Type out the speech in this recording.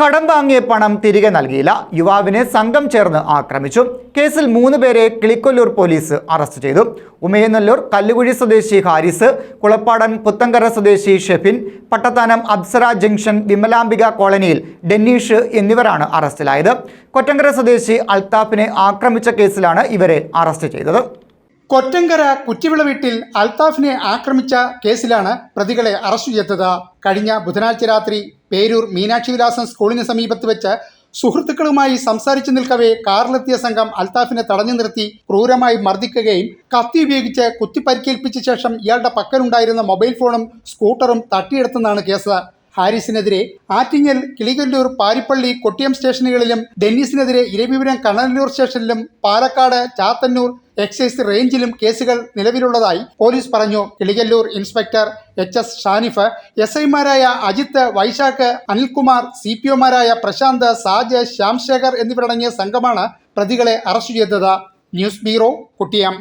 കടം വാങ്ങിയ പണം തിരികെ നൽകിയില്ല. യുവാവിനെ സംഘം ചേർന്ന് ആക്രമിച്ചു. കേസിൽ മൂന്ന് പേരെ കിളിക്കൊല്ലൂർ പോലീസ് അറസ്റ്റ് ചെയ്തു. ഉമയനല്ലൂർ കല്ലുകുഴി സ്വദേശി ഹാരിസ് കുളപ്പാടൻ പുത്തങ്കര സ്വദേശി ഷെഫിൻ പട്ടത്താനം അപ്സര ജംഗ്ഷൻ വിമലാംബിക കോളനിയിൽ ഡെന്നീഷ് എന്നിവരാണ് അറസ്റ്റിലായത്. കൊറ്റങ്കര സ്വദേശി അൽത്താഫിനെ ആക്രമിച്ച കേസിലാണ് ഇവരെ അറസ്റ്റ് ചെയ്തത്. കൊറ്റങ്കര കുറ്റിവിള വീട്ടിൽ അൽത്താഫിനെ ആക്രമിച്ച കേസിലാണ് പ്രതികളെ അറസ്റ്റ് ചെയ്തത്. കഴിഞ്ഞ ബുധനാഴ്ച രാത്രി പേരൂർ മീനാക്ഷി വിലാസം സ്കൂളിന് സമീപത്ത് വെച്ച് സുഹൃത്തുക്കളുമായി സംസാരിച്ചു നിൽക്കവേ കാറിലെത്തിയ സംഘം അൽത്താഫിനെ തടഞ്ഞു നിർത്തി ക്രൂരമായി മർദ്ദിക്കുകയും കത്തി ഉപയോഗിച്ച് കുത്തിപ്പരിക്കേൽപ്പിച്ച ശേഷം ഇയാളുടെ പക്കലുണ്ടായിരുന്ന മൊബൈൽ ഫോണും സ്കൂട്ടറും തട്ടിയെടുത്തെന്നാണ് കേസ്. ഹാരിസിനെതിരെ ആറ്റിങ്ങൽ കിളികല്ലൂർ പാരിപ്പള്ളി കൊട്ടിയം സ്റ്റേഷനുകളിലും ഡെന്നീസിനെതിരെ ഇരവിപുരം കണ്ണനല്ലൂർ സ്റ്റേഷനിലും പാലക്കാട് ചാത്തന്നൂർ എക്സൈസ് റേഞ്ചിലും കേസുകൾ നിലവിലുള്ളതായി പോലീസ് പറഞ്ഞു. Kilikollur inspector H S Shanif S ഐമാരായ അജിത്ത് വൈശാഖ് അനിൽകുമാർ സി പി ഒമാരായ പ്രശാന്ത് സാജ് ശ്യാംശേഖർ എന്നിവരടങ്ങിയ സംഘമാണ് പ്രതികളെ അറസ്റ്റ് ചെയ്തത്. News bureau Kottiyam.